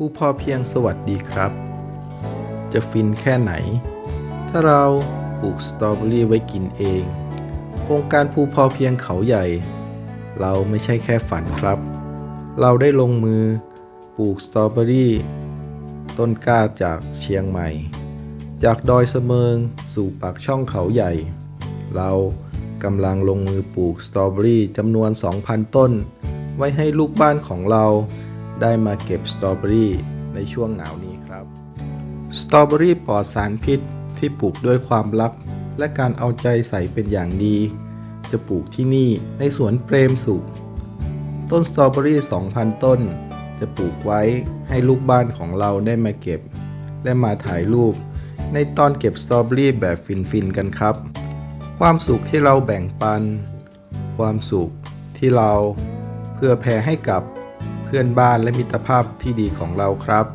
ผู้พอเพียงสวัสดีครับ จะฟินแค่ไหน ถ้าเราปลูกสตรอเบอรี่ไว้กินเอง โครงการภูพอเพียงเขาใหญ่ เราไม่ใช่แค่ฝันครับ เราได้ลงมือปลูกสตรอเบอรี่ ต้นกล้าจากเชียงใหม่ จากดอยเสมิงสู่ปากช่องเขาใหญ่ เรากำลังลงมือปลูกสตรอเบอรี่จำนวน 2,000 ต้น ไว้ให้ลูกบ้านของเรา ได้มาเก็บสตรอเบอรี่ในช่วงหนาวนี้ครับ สตรอเบอรี่ปลอดสารพิษที่ปลูกด้วยความรัก และการเอาใจใส่เป็นอย่างดี จะปลูกที่นี่ในสวนเปรมสุข ต้นสตรอเบอรี่ 2,000 ต้น จะปลูกไว้ให้ลูกบ้านของเราได้มาเก็บ และมาถ่ายรูป ในตอนเก็บสตรอเบอรี่แบบฟินๆกันครับ ความสุขที่เราแบ่งปัน ความสุขที่เราเพื่อแผ่ให้กับ เพื่อนบ้านและมิตรภาพที่ดีของเราครับ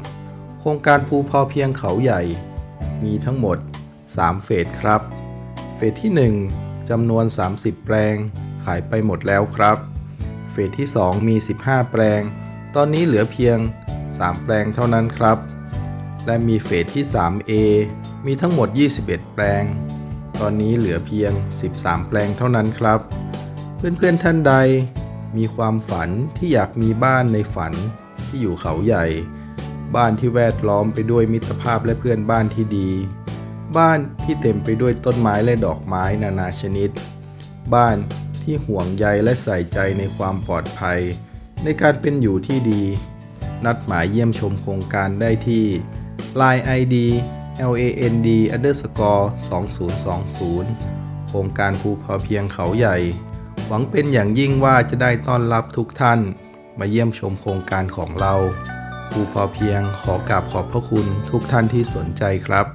โครงการภูพอเพียงเขาใหญ่ มีทั้งหมด 3 เฟสครับ เฟสที่ 1จำนวน 30 แปลง ขายไปหมดแล้วครับ เฟสที่ 2 มี 15 แปลง ตอนนี้เหลือเพียง 3 แปลงเท่านั้นครับ และมีเฟสที่ 3A มีทั้งหมด 21 แปลง ตอนนี้เหลือเพียง 13 แปลงเท่านั้นครับ เพื่อนๆท่านใด มีความฝันที่อยากมีบ้านในฝันที่อยู่เขาใหญ่ บ้านที่แวดล้อมไปด้วยมิตรภาพและเพื่อนบ้านที่ดี บ้านที่เต็มไปด้วยต้นไม้และดอกไม้นานาชนิด บ้านที่ห่วงใยและใส่ใจในความปลอดภัย ในการเป็นอยู่ที่ดี นัดหมายเยี่ยมชมโครงการได้ที่ Line ID land underscore 2020 โครงการภูพอเพียงเขาใหญ่ หวังเป็นอย่างยิ่งว่าจะได้ต้อนรับทุกท่าน มาเยี่ยมชมโครงการของเราภูพอเพียงขอกราบขอบพระคุณทุกท่านที่สนใจครับ